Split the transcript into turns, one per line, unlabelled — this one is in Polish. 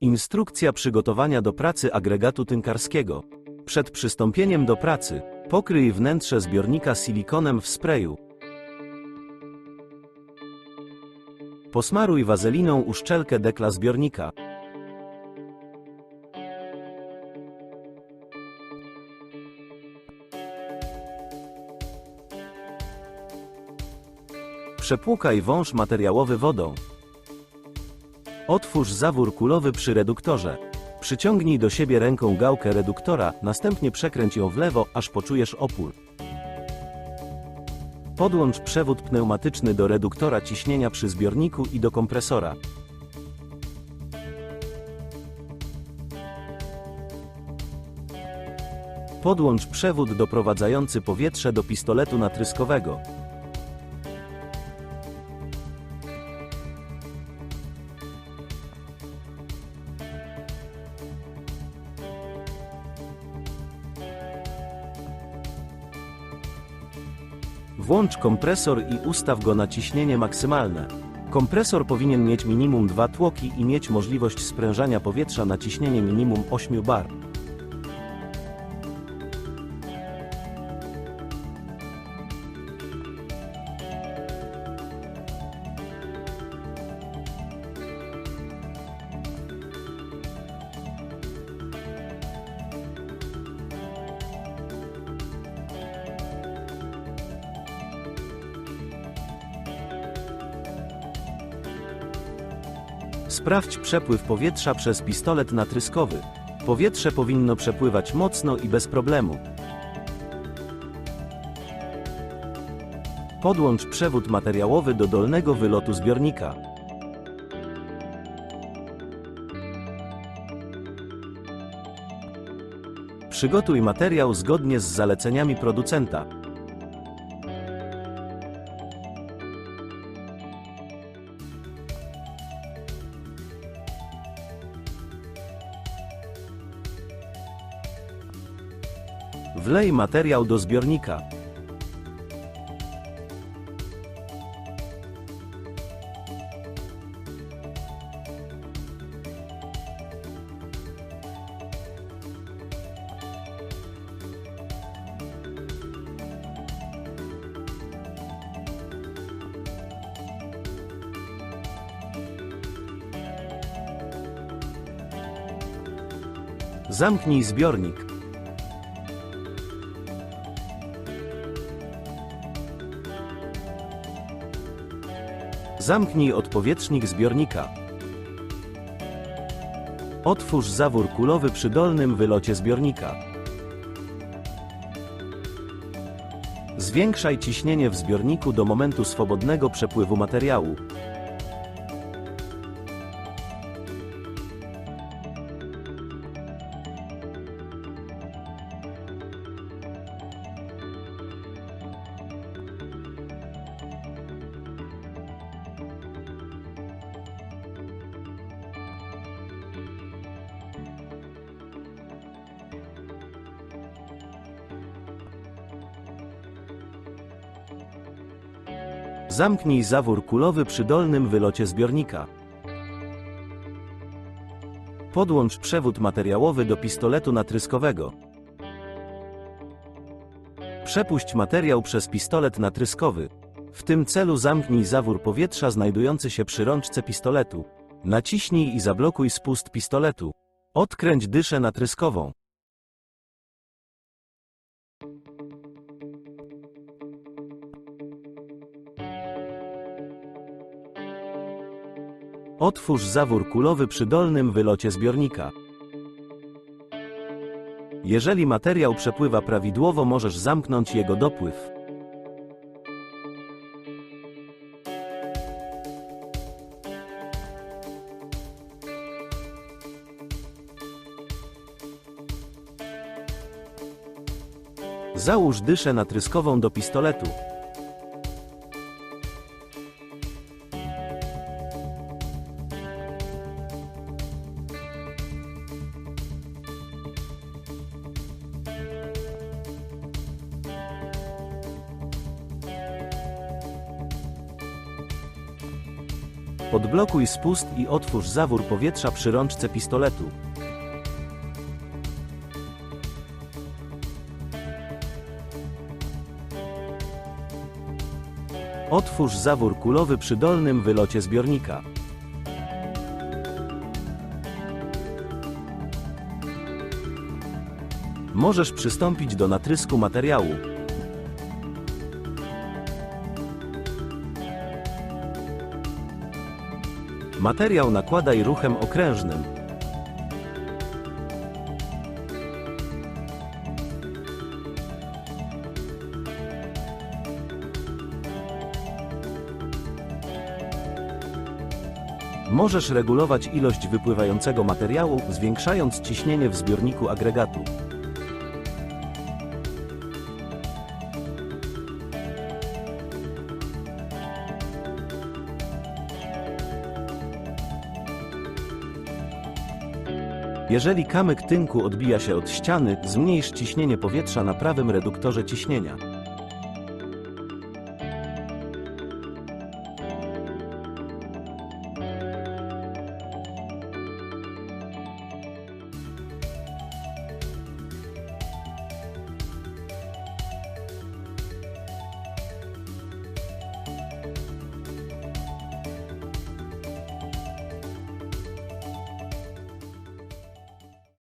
Instrukcja przygotowania do pracy agregatu tynkarskiego. Przed przystąpieniem do pracy, pokryj wnętrze zbiornika silikonem w sprayu. Posmaruj wazeliną uszczelkę dekla zbiornika. Przepłukaj wąż materiałowy wodą. Otwórz zawór kulowy przy reduktorze. Przyciągnij do siebie ręką gałkę reduktora, następnie przekręć ją w lewo, aż poczujesz opór. Podłącz przewód pneumatyczny do reduktora ciśnienia przy zbiorniku i do kompresora. Podłącz przewód doprowadzający powietrze do pistoletu natryskowego. Włącz kompresor i ustaw go na ciśnienie maksymalne. Kompresor powinien mieć minimum 2 tłoki i mieć możliwość sprężania powietrza na ciśnienie minimum 8 bar. Sprawdź przepływ powietrza przez pistolet natryskowy. Powietrze powinno przepływać mocno i bez problemu. Podłącz przewód materiałowy do dolnego wylotu zbiornika. Przygotuj materiał zgodnie z zaleceniami producenta. Wlej materiał do zbiornika. Zamknij zbiornik. Zamknij odpowietrznik zbiornika. Otwórz zawór kulowy przy dolnym wylocie zbiornika. Zwiększaj ciśnienie w zbiorniku do momentu swobodnego przepływu materiału. Zamknij zawór kulowy przy dolnym wylocie zbiornika. Podłącz przewód materiałowy do pistoletu natryskowego. Przepuść materiał przez pistolet natryskowy. W tym celu zamknij zawór powietrza znajdujący się przy rączce pistoletu. Naciśnij i zablokuj spust pistoletu. Odkręć dyszę natryskową. Otwórz zawór kulowy przy dolnym wylocie zbiornika. Jeżeli materiał przepływa prawidłowo, możesz zamknąć jego dopływ. Załóż dyszę natryskową do pistoletu. Odblokuj spust i otwórz zawór powietrza przy rączce pistoletu. Otwórz zawór kulowy przy dolnym wylocie zbiornika. Możesz przystąpić do natrysku materiału. Materiał nakładaj ruchem okrężnym. Możesz regulować ilość wypływającego materiału, zwiększając ciśnienie w zbiorniku agregatu. Jeżeli kamyk tynku odbija się od ściany, zmniejsz ciśnienie powietrza na prawym reduktorze ciśnienia.